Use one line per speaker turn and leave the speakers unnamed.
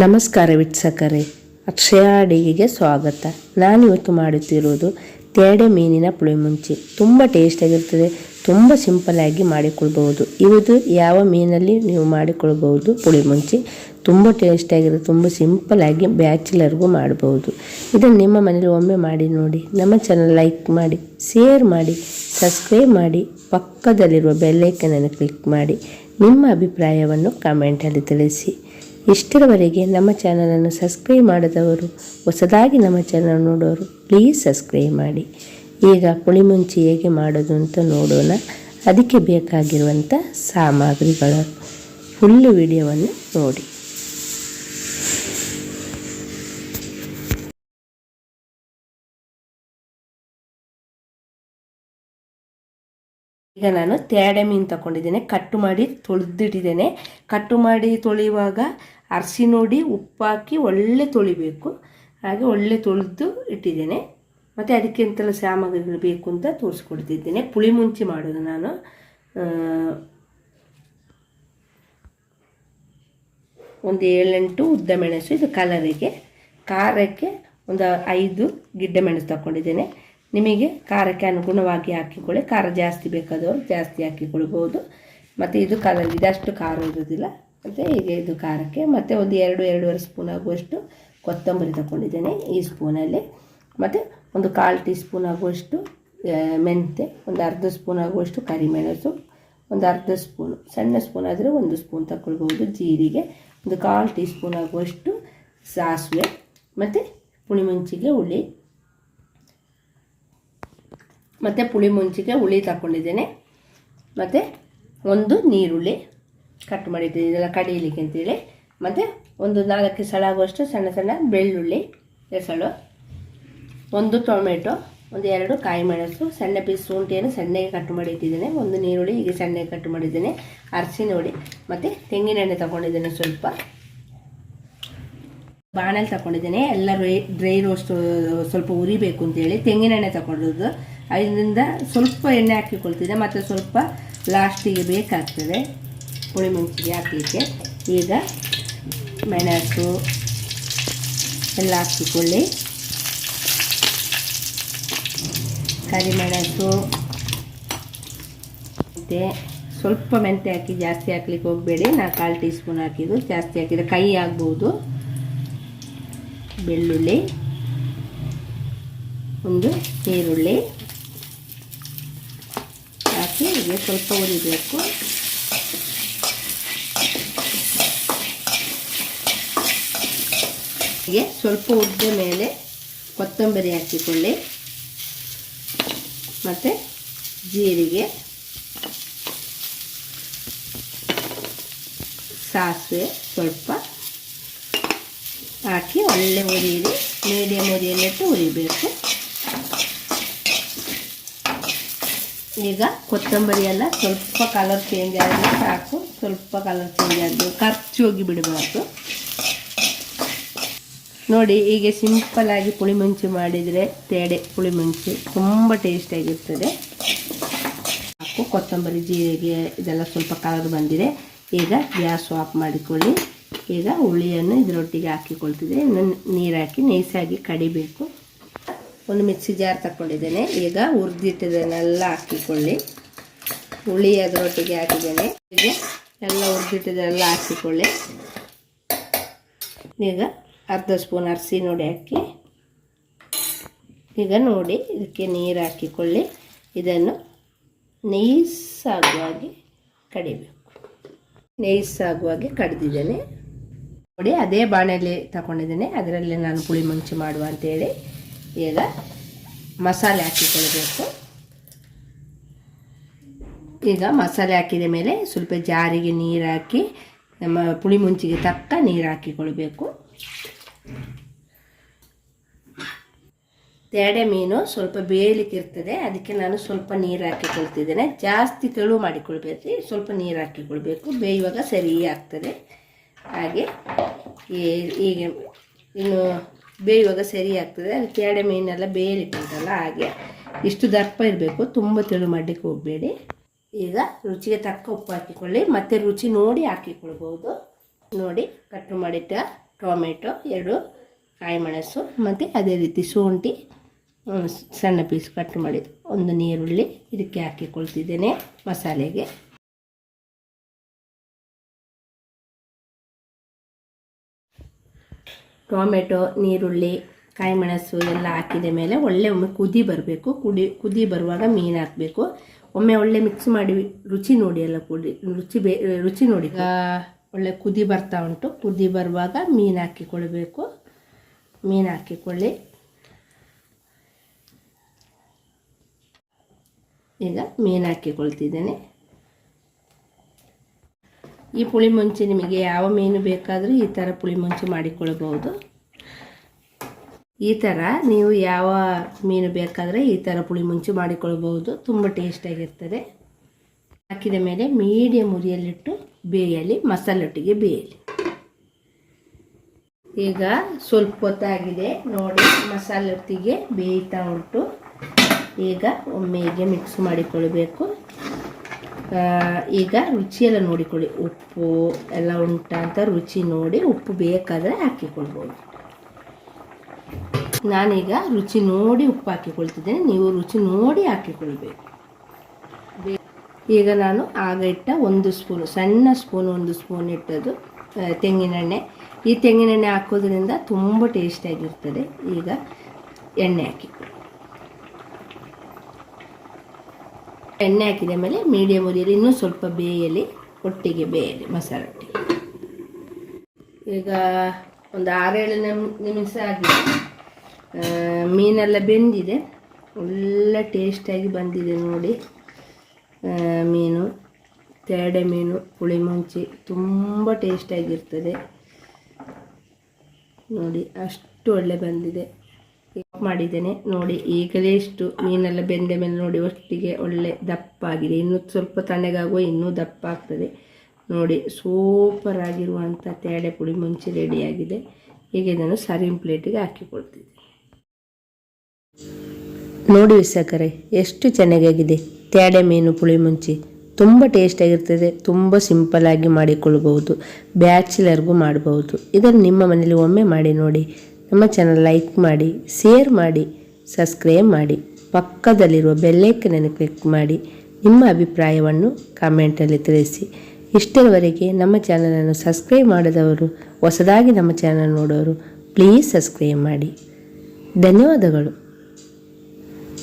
ನಮಸ್ಕಾರ ವೀಕ್ಷಕರೇ, ಅಕ್ಷಯ ಅಡಿಗೆಗೆ ಸ್ವಾಗತ. ನಾನು ಇವತ್ತು ಮಾಡುತ್ತಿರುವುದು ತೇಡೆ ಮೀನಿನ ಪುಳಿಮುಂಚಿ ತುಂಬ ಟೇಸ್ಟಾಗಿರ್ತದೆ ತುಂಬ ಸಿಂಪಲ್ಲಾಗಿ ಮಾಡಿಕೊಳ್ಬಹುದು. ಇವತ್ತು ಯಾವ ಮೀನಲ್ಲಿ ನೀವು ಮಾಡಿಕೊಳ್ಬಹುದು ಪುಳಿಮುಂಚಿ ತುಂಬ ಟೇಸ್ಟಾಗಿರುತ್ತೆ ತುಂಬ ಸಿಂಪಲ್ಲಾಗಿ ಬ್ಯಾಚುಲರ್ಗೂ ಮಾಡಬಹುದು. ಇದನ್ನು ನಿಮ್ಮ ಮನೇಲಿ ಒಮ್ಮೆ ಮಾಡಿ ನೋಡಿ. ನಮ್ಮ ಚಾನಲ್ ಲೈಕ್ ಮಾಡಿ ಶೇರ್ ಮಾಡಿ ಸಬ್ಸ್ಕ್ರೈಬ್ ಮಾಡಿ, ಪಕ್ಕದಲ್ಲಿರುವ ಬೆಲ್ಲೈಕನನ್ನು ಕ್ಲಿಕ್ ಮಾಡಿ, ನಿಮ್ಮ ಅಭಿಪ್ರಾಯವನ್ನು ಕಮೆಂಟಲ್ಲಿ ತಿಳಿಸಿ. ಇಷ್ಟರವರೆಗೆ ನಮ್ಮ ಚಾನಲನ್ನು ಸಬ್ಸ್ಕ್ರೈಬ್ ಮಾಡದವರು, ಹೊಸದಾಗಿ ನಮ್ಮ ಚಾನಲ್ ನೋಡೋರು ಪ್ಲೀಸ್ ಸಬ್ಸ್ಕ್ರೈಬ್ ಮಾಡಿ. ಈಗ ಪುಳಿಮುಂಚಿ ಹೇಗೆ ಮಾಡೋದು ಅಂತ ನೋಡೋಣ. ಅದಕ್ಕೆ ಬೇಕಾಗಿರುವಂಥ ಸಾಮಗ್ರಿಗಳು. ಫುಲ್ಲು ವಿಡಿಯೋವನ್ನು ನೋಡಿ. ಈಗ ನಾನು ತ್ಯಾಡೆ ಮೀನು ತಗೊಂಡಿದ್ದೇನೆ. ಕಟ್ಟು ಮಾಡಿ ತೊಳೆದಿಟ್ಟಿದ್ದೇನೆ. ಕಟ್ಟು ಮಾಡಿ ತೊಳೆಯುವಾಗ ಅರಸಿ ನೋಡಿ ಉಪ್ಪಾಕಿ ಒಳ್ಳೆ ತೊಳಿಬೇಕು. ಹಾಗೆ ಒಳ್ಳೆ ತೊಳೆದು ಇಟ್ಟಿದ್ದೇನೆ. ಮತ್ತು ಅದಕ್ಕೆ ಎಂತೆಲ್ಲ ಸಾಮಗ್ರಿಗಳು ಬೇಕು ಅಂತ ತೋರಿಸ್ಕೊಡ್ತಿದ್ದೇನೆ. ಪುಳಿ ಮುಂಚಿ ಮಾಡೋದು ನಾನು. ಒಂದು ಏಳೆಂಟು ಉದ್ದ ಮೆಣಸು, ಇದು ಕಲರಿಗೆ. ಖಾರಕ್ಕೆ ಒಂದು ಐದು ಗಿಡ್ಡ ಮೆಣಸು ತಗೊಂಡಿದ್ದೇನೆ ನಿಮಗೆ ಖಾರಕ್ಕೆ ಅನುಗುಣವಾಗಿ ಹಾಕಿಕೊಳ್ಳಿ. ಖಾರ ಜಾಸ್ತಿ ಬೇಕಾದವರು ಜಾಸ್ತಿ ಹಾಕಿಕೊಳ್ಬೋದು. ಮತ್ತು ಇದು ಕಲರ್ ಇದಷ್ಟು ಖಾರ ಇರೋದಿಲ್ಲ ಮತ್ತು ಹೀಗೆ ಇದು ಖಾರಕ್ಕೆ ಮತ್ತು ಒಂದು ಎರಡು, ಎರಡೂವರೆ ಸ್ಪೂನ್ ಆಗುವಷ್ಟು ಕೊತ್ತಂಬರಿ ತಗೊಂಡಿದ್ದೇನೆ ಈ ಸ್ಪೂನಲ್ಲಿ. ಮತ್ತು ಒಂದು ಕಾಲು ಟೀ ಸ್ಪೂನ್ ಆಗುವಷ್ಟು ಮೆಂತೆ ಒಂದು ಅರ್ಧ ಸ್ಪೂನ್ ಆಗುವಷ್ಟು ಕರಿಮೆಣಸು, ಒಂದು ಅರ್ಧ ಸ್ಪೂನು, ಸಣ್ಣ ಸ್ಪೂನ್ ಆದರೆ ಒಂದು ಸ್ಪೂನ್ ತಗೊಳ್ಬೋದು ಜೀರಿಗೆ ಒಂದು ಕಾಲು ಟೀ ಸ್ಪೂನ್ ಆಗುವಷ್ಟು ಸಾಸಿವೆ, ಮತ್ತು ಪುಳಿಮುಂಚಿಗೆ ಹುಳಿ. ಮತ್ತು ಪುಳಿಮುಂಚಿಗೆ ಹುಳಿ ತಗೊಂಡಿದ್ದೇನೆ ಮತ್ತು ಒಂದು ನೀರುಳ್ಳಿ. ಕಟ್ ಮಾಡಿಟ್ಟಿದ್ದೀನಿ ಇದೆಲ್ಲ ಕಡಿಯಲಿಕ್ಕೆ ಅಂತೇಳಿ. ಮತ್ತು ಒಂದು ನಾಲ್ಕು ಸಲ ಆಗುವಷ್ಟು ಸಣ್ಣ ಸಣ್ಣ ಬೆಳ್ಳುಳ್ಳಿ ಎಸಳು ಒಂದು ಟೊಮೆಟೊ, ಒಂದು ಎರಡು ಕಾಯಿ ಮೆಣಸು, ಸಣ್ಣ ಪೀಸ್ ಶುಂಠಿಯನ್ನು ಸಣ್ಣಗೆ ಕಟ್ ಮಾಡಿ ಇಟ್ಟಿದ್ದೇನೆ. ಒಂದು ನೀರುಳ್ಳಿ, ಹೀಗೆ ಸಣ್ಣಗೆ ಕಟ್ ಮಾಡಿದ್ದೇನೆ ಅರಸಿನ ಹುಡಿ ಮತ್ತು ತೆಂಗಿನೆಣ್ಣೆ ತಗೊಂಡಿದ್ದೇನೆ ಸ್ವಲ್ಪ. ಬಾಣಲ್ಲಿ ತಗೊಂಡಿದ್ದೇನೆ. ಎಲ್ಲ ಡ್ರೈ ಡ್ರೈ ರೋಸ್ಟ್ ಸ್ವಲ್ಪ ಉರಿಬೇಕು ಅಂತೇಳಿ ತೆಂಗಿನೆಣ್ಣೆ ತಗೊಂಡಿದ್ದು. ಅದರಿಂದ ಸ್ವಲ್ಪ ಎಣ್ಣೆ ಹಾಕಿಕೊಳ್ತಿದ್ದೆ. ಮತ್ತು ಸ್ವಲ್ಪ ಲಾಸ್ಟಿಗೆ ಬೇಕಾಗ್ತದೆ. ಮೆಣಸಿಗೆ ಹಾಕಲಿಕ್ಕೆ ಈಗ ಮೆಣಸು ಎಲ್ಲ ಹಾಕಿಕೊಳ್ಳಿ ಕರಿಮೆಣಸು ಮತ್ತು ಸ್ವಲ್ಪ ಮೆಂತೆ ಹಾಕಿ ಜಾಸ್ತಿ ಹಾಕ್ಲಿಕ್ಕೆ ಹೋಗಬೇಡಿ. ನಾ ಕಾಲು ಟೀ ಸ್ಪೂನ್ ಹಾಕಿದ್ದು ಜಾಸ್ತಿ ಹಾಕಿದರೆ ಕೈ ಆಗ್ಬೋದು. ಬೆಳ್ಳುಳ್ಳಿ. ಒಂದು ಈರುಳ್ಳಿ. ಹಾಕಿ ಹೀಗೆ ಸ್ವಲ್ಪ ಉರಿಬೇಕು ಹೀಗೆ ಸ್ವಲ್ಪ ಉದ್ದ ಮೇಲೆ ಕೊತ್ತಂಬರಿ ಹಾಕಿಕೊಳ್ಳಿ. ಮತ್ತು ಜೀರಿಗೆ, ಸಾಸಿವೆ ಸ್ವಲ್ಪ ಹಾಕಿ ಒಳ್ಳೆ ಉರಿಯಿರಿ. ಮೀಡಿಯಮ್ ಉರಿಯಲ್ಲಿಟ್ಟು ಉರಿಬೇಕು. ಈಗ ಕೊತ್ತಂಬರಿ ಎಲ್ಲ ಸ್ವಲ್ಪ ಕಲರ್ ಚೇಂಜ್ ಆದರೆ ಸಾಕು. ಸ್ವಲ್ಪ ಕಲರ್ ಚೇಂಜ್ ಆಗಬೇಕು ಖರ್ಚು ಹೋಗಿ ಬಿಡಬಾರ್ದು. ನೋಡಿ, ಹೀಗೆ ಸಿಂಪಲ್ಲಾಗಿ ಪುಳಿಮುಂಚಿ ಮಾಡಿದರೆ ತೇಡೆ ಪುಳಿಮುಂಚಿ ತುಂಬ ಟೇಸ್ಟಿಯಾಗಿರ್ತದೆ ಹಾಕು, ಕೊತ್ತಂಬರಿ, ಜೀರಿಗೆ, ಇದೆಲ್ಲ ಸ್ವಲ್ಪ ಕಲರ್ ಬಂದಿದೆ. ಈಗ ಗ್ಯಾಸ್ ಆಫ್ ಮಾಡಿಕೊಳ್ಳಿ. ಈಗ ಹುಳಿಯನ್ನು ಇದರೊಟ್ಟಿಗೆ ಹಾಕಿಕೊಳ್ತಿದೆ. ನೀರು ಹಾಕಿ ನೈಸಾಗಿ ಕಡಿಬೇಕು. ಒಂದು ಮಿಕ್ಸಿ ಜಾರ್ ತಗೊಂಡಿದ್ದೇನೆ ಈಗ ಹುರಿದಿಟ್ಟಿದ್ದನ್ನೆಲ್ಲ ಹಾಕಿಕೊಳ್ಳಿ. ಹುಳಿ ಅದರೊಟ್ಟಿಗೆ ಹಾಕಿದ್ದೇನೆ. ಈಗ ಎಲ್ಲ ಹುರಿದಿಟ್ಟಿದ್ದೆಲ್ಲ ಹಾಕಿಕೊಳ್ಳಿ. ಈಗ ಅರ್ಧ ಸ್ಪೂನ್ ಅರಿಸಿ ನೋಡಿ ಹಾಕಿ. ಈಗ ನೋಡಿ, ಇದಕ್ಕೆ ನೀರು ಹಾಕಿಕೊಳ್ಳಿ. ಇದನ್ನು ಹಾಗೆ ಕಡಿಬೇಕು. ನೈಸಾಗುವಾಗೆ ಕಡ್ದಿದ್ದೇನೆ. ನೋಡಿ, ಅದೇ ಬಾಣಲೆ ತಗೊಂಡಿದ್ದೇನೆ. ಅದರಲ್ಲಿ ನಾನು ಪುಳಿ ಮುಂಚಿ ಮಾಡುವ ಅಂತೇಳಿ ಈಗ ಮಸಾಲೆ ಹಾಕಿಕೊಳ್ಬೇಕು ಈಗ ಮಸಾಲೆ ಹಾಕಿದ ಮೇಲೆ ಸ್ವಲ್ಪ ಜಾರಿಗೆ ನೀರು ಹಾಕಿ, ನಮ್ಮ ಪುಳಿ ಮುಂಚಿಗೆ ತಕ್ಕ ನೀರು ಹಾಕಿಕೊಳ್ಬೇಕು. ತೇಡೆ ಮೀನು ಸ್ವಲ್ಪ ಬೇಯಲಿಕ್ಕೆ ಇರ್ತದೆ ಅದಕ್ಕೆ ನಾನು ಸ್ವಲ್ಪ ನೀರು ಹಾಕಿಕೊಳ್ತಿದ್ದೇನೆ. ಜಾಸ್ತಿ ತೆಳು ಮಾಡಿಕೊಳ್ಬೇಕು ಸ್ವಲ್ಪ ನೀರು ಹಾಕಿಕೊಳ್ಬೇಕು. ಬೇಯುವಾಗ ಸರಿ ಆಗ್ತದೆ. ಹಾಗೆ ಈಗ ಇನ್ನು ಬೇಯುವಾಗ ಸರಿ ಆಗ್ತದೆ. ಅದು ತೇಡೆ ಮೀನೆಲ್ಲ ಬೇಯಲಿಕ್ಕೆ ಉಂಟಲ್ಲ ಹಾಗೆ ಇಷ್ಟು ದಪ್ಪ ಇರಬೇಕು. ತುಂಬ ತೆಳು ಮಾಡಲಿಕ್ಕೆ ಹೋಗಬೇಡಿ. ಈಗ ರುಚಿಗೆ ತಕ್ಕ ಉಪ್ಪು ಹಾಕಿಕೊಳ್ಳಿ. ಮತ್ತು ರುಚಿ ನೋಡಿ ಹಾಕಿಕೊಳ್ಬೋದು ನೋಡಿ ಕಟ್ಟು ಮಾಡಿಟ್ಟ ಟೊಮೆಟೊ, ಎರಡು ಕಾಯಿಮೆಣಸು, ಮತ್ತು ಅದೇ ರೀತಿ ಶುಂಠಿ ಸಣ್ಣ ಪೀಸ್ ಕಟ್ ಮಾಡಿದ್ದು. ಒಂದು ನೀರುಳ್ಳಿ ಇದಕ್ಕೆ ಹಾಕಿಕೊಳ್ತಿದ್ದೇನೆ ಮಸಾಲೆಗೆ. ಟೊಮೆಟೊ, ನೀರುಳ್ಳಿ, ಕಾಯಿಮೆಣಸು ಎಲ್ಲ ಹಾಕಿದ ಮೇಲೆ ಒಳ್ಳೆ ಒಮ್ಮೆ ಕುದಿ ಬರಬೇಕು. ಕುದಿ ಕುದಿ ಬರುವಾಗ ಮೀನು ಹಾಕಬೇಕು. ಒಮ್ಮೆ ಒಳ್ಳೆ ಮಿಕ್ಸ್ ಮಾಡಿ, ರುಚಿ ನೋಡಿ ಎಲ್ಲ ಕುಡಿ ರುಚಿ ಬೇ, ರುಚಿ ನೋಡಿ. ಒಳ್ಳೆ ಕುದಿ ಬರ್ತಾ ಉಂಟು. ಕುದಿ ಬರುವಾಗ ಮೀನು ಹಾಕಿಕೊಳ್ಬೇಕು. ಮೀನು ಹಾಕಿಕೊಳ್ಳಿ. ಈಗ ಮೀನು ಹಾಕಿಕೊಳ್ತಿದ್ದೇನೆ. ಈ ಪುಳಿ ಮುಂಚೆ ನಿಮಗೆ ಯಾವ ಮೀನು ಬೇಕಾದರೂ ಈ ಥರ ಪುಳಿ ಮುಂಚೆ ಮಾಡಿಕೊಳ್ಬೋದು ಈ ಥರ ನೀವು ಯಾವ ಮೀನು ಬೇಕಾದರೆ ಈ ಥರ ಪುಳಿ ಮುಂಚೆ ಮಾಡಿಕೊಳ್ಬೋದು ತುಂಬ ಟೇಸ್ಟಾಗಿರ್ತದೆ. ಹಾಕಿದ ಮೇಲೆ ಮೀಡಿಯಮ್ ಉರಿಯಲ್ಲಿಟ್ಟು ಬೇಯಲಿ, ಮಸಾಲೊಟ್ಟಿಗೆ ಬೇಯಲಿ. ಈಗ ಸ್ವಲ್ಪ ಹೊತ್ತಾಗಿದೆ, ನೋಡಿ ಮಸಾಲೊಟ್ಟಿಗೆ ಬೇಯ್ತಾ ಉಂಟು. ಈಗ ಒಮ್ಮೆ ಹೀಗೆ ಮಿಕ್ಸ್ ಮಾಡಿಕೊಳ್ಬೇಕು. ಈಗ ರುಚಿಯೆಲ್ಲ ನೋಡಿಕೊಳ್ಳಿ. ಉಪ್ಪು ಎಲ್ಲ ಉಂಟಾ ಅಂತ ರುಚಿ ನೋಡಿ, ಉಪ್ಪು ಬೇಕಾದರೆ ಹಾಕಿಕೊಳ್ಬೋದು. ನಾನೀಗ ರುಚಿ ನೋಡಿ ಉಪ್ಪು ಹಾಕಿಕೊಳ್ತಿದ್ದೇನೆ. ನೀವು ರುಚಿ ನೋಡಿ ಹಾಕಿಕೊಳ್ಬೇಕು. ಈಗ ನಾನು ಆಗ ಇಟ್ಟ ಒಂದು ಸ್ಪೂನು ಸಣ್ಣ ಸ್ಪೂನ್ ಒಂದು ಸ್ಪೂನ್ ಇಟ್ಟದ್ದು ಆ, ತೆಂಗಿನೆಣ್ಣೆ. ಈ ತೆಂಗಿನೆಣ್ಣೆ ಹಾಕೋದ್ರಿಂದ ತುಂಬ ಟೇಸ್ಟಿಯಾಗಿರ್ತದೆ ಈಗ ಎಣ್ಣೆ ಹಾಕಿ. ಎಣ್ಣೆ ಹಾಕಿದ ಮೇಲೆ ಮೀಡಿಯಮ್ ಉರಿಯಲ್ಲಿ ಇನ್ನೂ ಸ್ವಲ್ಪ ಬೇಯಲಿ ಒಟ್ಟಿಗೆ ಬೇಯಲಿ ಮಸಾಲೆ ರೊಟ್ಟಿ ಈಗ ಒಂದು ಆರೇಳು ನಿಮ್ ನಿಮಿಷ ಆಗಿದೆ. ಮೀನೆಲ್ಲ ಬೆಂದಿದೆ. ಒಳ್ಳೆ ಟೇಸ್ಟಾಗಿ ಬಂದಿದೆ ನೋಡಿ. ಮೀನು, ತೇಡೆ ಮೀನು, ಪುಳಿ ಮುಂಚಿ ತುಂಬ ಟೇಸ್ಟಾಗಿರ್ತದೆ ನೋಡಿ, ಅಷ್ಟು ಒಳ್ಳೆ ಬಂದಿದೆ. ಮಾಡಿದ್ದೇನೆ. ನೋಡಿ, ಈಗಲೇ ಇಷ್ಟು ಮೀನೆಲ್ಲ ಬೆಂದ ಮೇಲೆ ನೋಡಿ, ಒಟ್ಟಿಗೆ ಒಳ್ಳೆ ದಪ್ಪ ಆಗಿದೆ. ಇನ್ನು ಸ್ವಲ್ಪ ತಣ್ಣಗಾಗುವ ಇನ್ನೂ ದಪ್ಪ ಆಗ್ತದೆ. ನೋಡಿ ಸೂಪರ್ ಆಗಿರುವಂಥ ತೇಡೆ ಪುಡಿ ಮುಂಚೆ ರೆಡಿಯಾಗಿದೆ ಈಗ ಇದನ್ನು ಸರ್ವಿಂಗ್ ಪ್ಲೇಟಿಗೆ ಹಾಕಿಕೊಳ್ತಿದ್ದೆ ನೋಡಿ ವಿಸಕರೆ ಎಷ್ಟು ಚೆನ್ನಾಗಾಗಿದೆ. ತೇಡೆ ಮೀನು ಪುಳಿ ಮುಂಚಿ ತುಂಬ ಟೇಸ್ಟಾಗಿರ್ತದೆ ತುಂಬ ಸಿಂಪಲ್ಲಾಗಿ ಮಾಡಿಕೊಳ್ಳಬಹುದು ಬ್ಯಾಚುಲರ್ಗೂ ಮಾಡಬಹುದು. ಇದನ್ನು ನಿಮ್ಮ ಮನೇಲಿ ಒಮ್ಮೆ ಮಾಡಿ ನೋಡಿ, ನಮ್ಮ ಚಾನಲ್ ಲೈಕ್ ಮಾಡಿ ಶೇರ್ ಮಾಡಿ ಸಬ್ಸ್ಕ್ರೈಬ್ ಮಾಡಿ, ಪಕ್ಕದಲ್ಲಿರುವ ಬೆಲ್ಲೈಕನನ್ನು ಕ್ಲಿಕ್ ಮಾಡಿ, ನಿಮ್ಮ ಅಭಿಪ್ರಾಯವನ್ನು ಕಾಮೆಂಟಲ್ಲಿ ತಿಳಿಸಿ. ಇಷ್ಟರವರೆಗೆ ನಮ್ಮ ಚಾನಲನ್ನು ಸಬ್ಸ್ಕ್ರೈಬ್ ಮಾಡಿದವರು, ಹೊಸದಾಗಿ ನಮ್ಮ ಚಾನಲ್ ನೋಡೋರು ಪ್ಲೀಸ್ ಸಬ್ಸ್ಕ್ರೈಬ್ ಮಾಡಿ. ಧನ್ಯವಾದಗಳು.